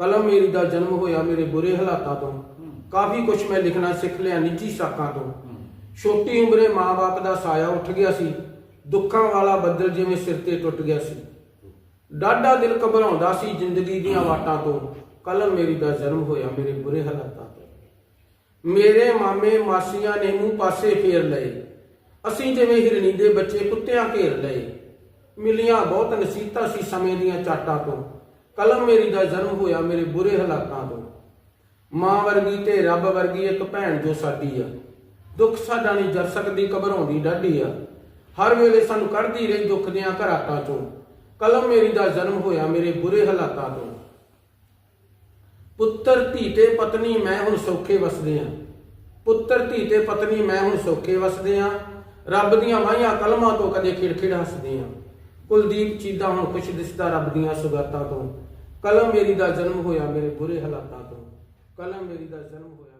ਕਲਮ ਮੇਰੀ ਦਾ ਜਨਮ ਹੋਇਆ ਮੇਰੇ ਬੁਰੇ ਹਾਲਾਤਾਂ ਤੋਂ। ਕਾਫੀ ਕੁਝ ਮੈਂ ਲਿਖਣਾ ਸਿੱਖ ਲਿਆ ਨਿੱਜੀ ਸਾਕਾਂ ਤੋਂ। ਛੋਟੀ ਉਮਰੇ ਮਾਂ-ਬਾਪ ਦਾ ਸਾਇਆ ਉੱਠ ਗਿਆ ਸੀ। ਦੁੱਖਾਂ ਵਾਲਾ ਬੱਦਲ ਜਿਵੇਂ ਸਿਰ ਤੇ ਟੁੱਟ ਗਿਆ ਸੀ। ਡਾਢਾ ਦਿਲ ਘਬਰਾਉਂਦਾ ਸੀ ਜ਼ਿੰਦਗੀ ਦੀਆਂ ਵਾਟਾਂ ਤੋਂ। ਕਲਮ ਮੇਰੀ ਦਾ ਜਨਮ ਹੋਇਆ ਮੇਰੇ ਬੁਰੇ ਹਾਲਾਤਾਂ ਤੋਂ। ਮੇਰੇ ਮਾਮੇ ਮਾਸੀਆਂ ਨੇ ਮੂੰਹ ਪਾਸੇ ਫੇਰ ਲਏ। ਅਸੀਂ ਜਿਵੇਂ ਹਿਰਨੀ ਦੇ ਬੱਚੇ ਕੁੱਤਿਆਂ ਘੇਰ ਲਏ। ਮਿਲੀਆਂ ਬਹੁਤ ਨਸੀਤਾ ਸੀ ਸਮੇਂ ਦੀਆਂ ਚਾਟਾਂ ਤੋਂ। ਕਲਮ ਮੇਰੀ ਦਾ ਜਨਮ ਹੋਇਆ ਮੇਰੇ ਬੁਰੇ ਹਾਲਾਤਾਂ ਤੋਂ। ਮਾਂ ਵਰਗੀ ਤੇ ਰੱਬ ਵਰਗੀ ਇੱਕ ਭੈਣ ਜੋ ਸਾਡੀ ਆ। ਦੁੱਖ ਸਾਡਾ ਨਹੀਂ ਜਰ ਸਕਦੀ ਘਬਰਾਉਂਦੀ ਡਾਢੀ ਆ। ਹਰ ਵੇਲੇ ਸਾਨੂੰ ਕੱਢਦੀ ਰਹੀ ਦੁੱਖ ਦੀਆਂ ਘਰਾਟਾਂ ਚੋਂ। ਕਲਮ ਮੇਰੀ ਦਾ ਜਨਮ ਹੋਇਆ ਮੇਰੇ ਬੁਰੇ ਹਾਲਾਤਾਂ ਤੋਂ। ਪੁੱਤਰ, ਧੀ ਤੇ ਪਤਨੀ ਮੈਂ ਹੁਣ ਸੌਖੇ ਵਸਦੇ ਆ। ਪੁੱਤਰ, ਧੀ ਤੇ ਪਤਨੀ ਮੈਂ ਹੁਣ ਸੌਖੇ ਵਸਦੇ ਆ। ਰੱਬ ਦੀਆਂ ਵਾਹੀਆਂ ਕਲਮਾਂ ਤੋਂ ਕਦੇ ਖਿੜਖਿੜ ਹੱਸਦੇ ਆ। ਕੁਲਦੀਪ ਚੀਦਾ ਹੁਣ ਖੁਸ਼ ਦਿਸਦਾ ਰੱਬ ਦੀਆਂ ਸੁਗਾਤਾਂ ਤੋਂ। ਕਲਮ ਮੇਰੀ ਦਾ ਜਨਮ ਹੋਇਆ ਮੇਰੇ ਬੁਰੇ ਹਾਲਾਤਾਂ ਤੋਂ। ਕਲਮ ਮੇਰੀ ਦਾ ਜਨਮ ਹੋਇਆ